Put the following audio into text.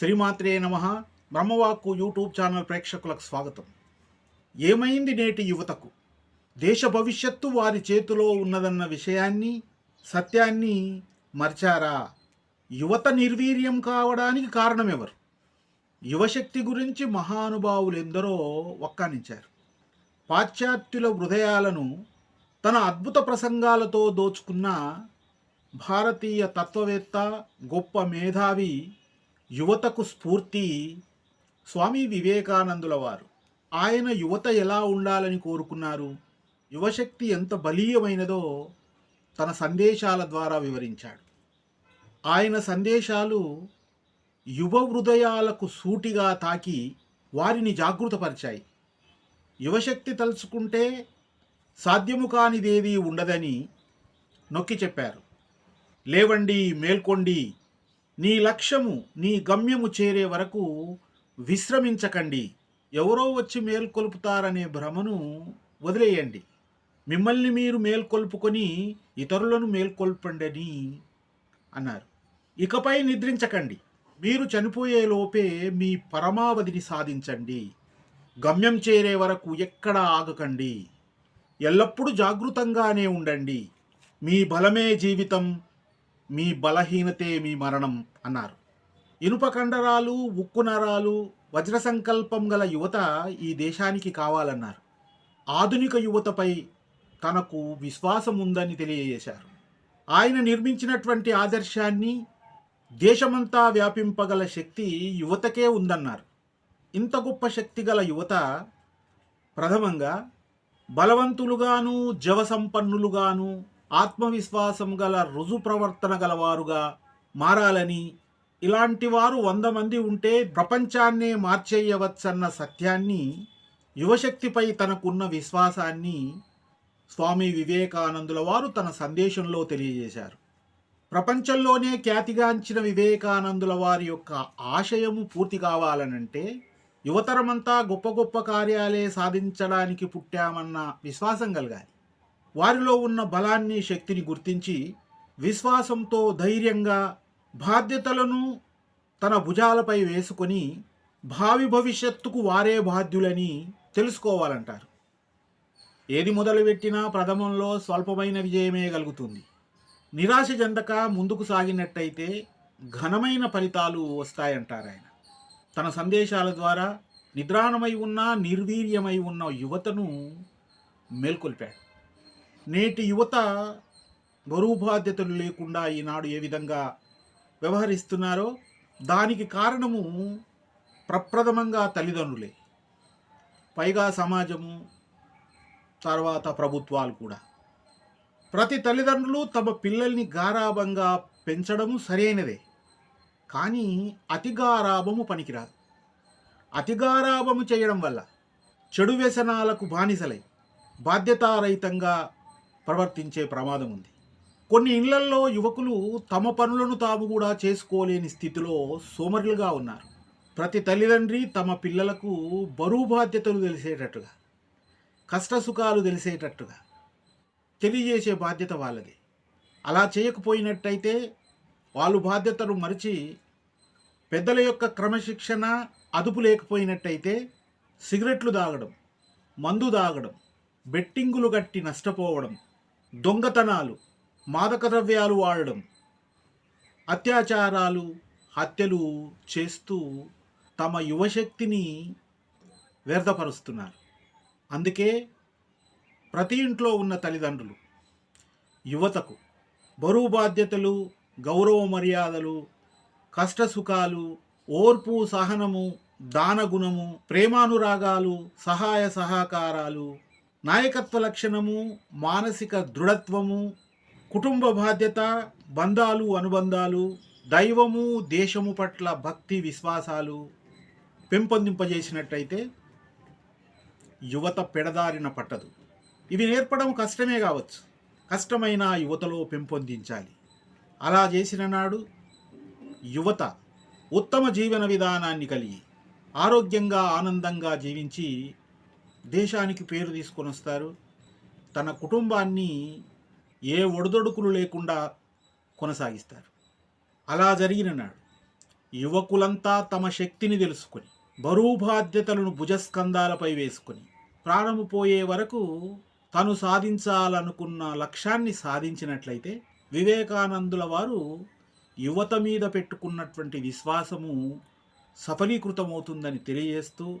శ్రీమాత్రే నమ. బ్రహ్మవాక్కు YouTube channel ప్రేక్షకులకు స్వాగతం. ఏమైంది నేటి యువతకు? దేశ భవిష్యత్తు వారి చేతిలో ఉన్నదన్న విషయాన్ని సత్యాన్ని మర్చారా? యువత నిర్వీర్యం కావడానికి కారణమెవరు? యువశక్తి గురించి మహానుభావులు ఎందరో ఒక్కానించారు పాశ్చాత్యుల హృదయాలను తన అద్భుత ప్రసంగాలతో దోచుకున్న భారతీయ తత్వవేత్త గొప్ప మేధావి యువతకు స్ఫూర్తి స్వామి వివేకానందుల వారు ఆయన యువత ఎలా ఉండాలని కోరుకున్నారు? యువశక్తి ఎంత బలీయమైనదో తన సందేశాల ద్వారా వివరించాడు. ఆయన సందేశాలు యువ హృదయాలకు సూటిగా తాకి వారిని జాగృతపరిచాయి. యువశక్తి తలుచుకుంటే సాధ్యము కానిదేదీ ఉండదని నొక్కి చెప్పారు. లేవండి మేల్కొండి నీ లక్ష్యము నీ గమ్యము చేరే వరకు విశ్రమించకండి. ఎవరో వచ్చి మేల్కొల్పుతారనే భ్రమను వదిలేయండి. మిమ్మల్ని మీరు మేల్కొల్పుకొని ఇతరులను మేల్కొల్పండి అన్నారు. ఇకపై నిద్రించకండి. మీరు చనిపోయే లోపే మీ పరమావధిని సాధించండి. గమ్యం చేరే వరకు ఎక్కడ ఆగకండి. ఎల్లప్పుడూ జాగృతంగానే ఉండండి. మీ బలమే జీవితం మీ బలహీనతే మీ మరణం అన్నారు. ఇనుప కండరాలు ఉక్కు నరాలు వజ్ర సంకల్పం గల యువత ఈ దేశానికి కావాలన్నారు. ఆధునిక యువతపై తనకు విశ్వాసం ఉందని తెలియజేశారు. ఆయన నిర్మించినటువంటి ఆదర్శాన్ని దేశమంతా వ్యాపింపగల శక్తి యువతకే ఉందన్నారు. ఇంత గొప్ప శక్తి గల యువత ప్రథమంగా బలవంతులుగాను జవసంపన్నులుగాను ఆత్మవిశ్వాసం గల రుజు ప్రవర్తన గలవారుగా మారాలని ఇలాంటి వారు వంద మంది ఉంటే ప్రపంచాన్నే మార్చేయవచ్చన్న సత్యాన్ని యువశక్తిపై తనకున్న విశ్వాసాన్ని స్వామి వివేకానందుల వారు తన సందేశంలో తెలియజేశారు. ప్రపంచంలోనే ఖ్యాతిగాంచిన వివేకానందుల వారి యొక్క ఆశయము పూర్తి కావాలనంటే యువతరమంతా గొప్ప గొప్ప కార్యాలే సాధించడానికి పుట్టామన్న విశ్వాసం కలగాలి. వారిలో ఉన్న బలాన్ని శక్తిని గుర్తించి విశ్వాసంతో ధైర్యంగా బాధ్యతలను తన భుజాలపై వేసుకొని భావి భవిష్యత్తుకు వారే బాధ్యులని తెలుసుకోవాలంటారు. ఏది మొదలుపెట్టినా ప్రథమంలో స్వల్పమైన విజయమే కలుగుతుంది. నిరాశ చెందక ముందుకు సాగినట్టయితే ఘనమైన ఫలితాలు వస్తాయంటారు ఆయన. తన సందేశాల ద్వారా నిద్రాణమై ఉన్న నిర్వీర్యమై ఉన్న యువతను మేల్కొల్పాడు. నేటి యువత బరువు బాధ్యతలు లేకుండా ఈనాడు ఏ విధంగా వ్యవహరిస్తున్నారో దానికి కారణము ప్రప్రథమంగా తల్లిదండ్రులే. పైగా సమాజము తర్వాత ప్రభుత్వాలు కూడా. ప్రతి తల్లిదండ్రులు తమ పిల్లల్ని గారాభంగా పెంచడము సరైనదే. కానీ అతిగారాభము పనికిరాదు. అతిగారాభము చేయడం వల్ల చెడు వ్యసనాలకు బానిసలై బాధ్యతారహితంగా ప్రవర్తించే ప్రమాదం ఉంది. కొన్ని ఇళ్ళల్లో యువకులు తమ పనులను తాము కూడా చేసుకోలేని స్థితిలో సోమరులుగా ఉన్నారు. ప్రతి తల్లిదండ్రి తమ పిల్లలకు బరువు బాధ్యతలు తెలిసేటట్టుగా కష్టసుఖాలు తెలిసేటట్టుగా తెలియజేసే బాధ్యత వాళ్ళది. అలా చేయకపోయినట్టయితే వాళ్ళు బాధ్యతను మరిచి పెద్దల యొక్క క్రమశిక్షణ అదుపు లేకపోయినట్టయితే సిగరెట్లు తాగడం మందు తాగడం బెట్టింగులు కట్టి నష్టపోవడం దొంగతనాలు మాదక ద్రవ్యాలు వాడడం అత్యాచారాలు హత్యలు చేస్తూ తమ యువశక్తిని వ్యర్థపరుస్తున్నారు. అందుకే ప్రతి ఇంట్లో ఉన్న తల్లిదండ్రులు యువతకు బరువు బాధ్యతలు గౌరవ మర్యాదలు కష్టసుఖాలు ఓర్పు సహనము దానగుణము ప్రేమానురాగాలు సహాయ సహకారాలు నాయకత్వ లక్షణము మానసిక దృఢత్వము కుటుంబ బాధ్యత బంధాలు అనుబంధాలు దైవము దేశము పట్ల భక్తి విశ్వాసాలు పెంపొందింపజేసినట్టయితే యువత పెడదారిన పట్టదు. ఇవి నేర్పడం కష్టమే కావచ్చు. కష్టమైన యువతలో పెంపొందించాలి. అలా చేసిన నాడు యువత ఉత్తమ జీవన విధానాన్ని కలిగి ఆరోగ్యంగా ఆనందంగా జీవించి దేశానికి పేరు తీసుకొని వస్తారు. తన కుటుంబాన్ని ఏ ఒడిదొడుకులు లేకుండా కొనసాగిస్తారు. అలా జరిగిన నాడు యువకులంతా తమ శక్తిని తెలుసుకొని బరువు బాధ్యతలను భుజస్కంధాలపై వేసుకొని ప్రాణము పోయే వరకు తను సాధించాలనుకున్న లక్ష్యాన్ని సాధించినట్లయితే వివేకానందుల వారు యువత మీద పెట్టుకున్నటువంటి విశ్వాసము సఫలీకృతమవుతుందని తెలియజేస్తూ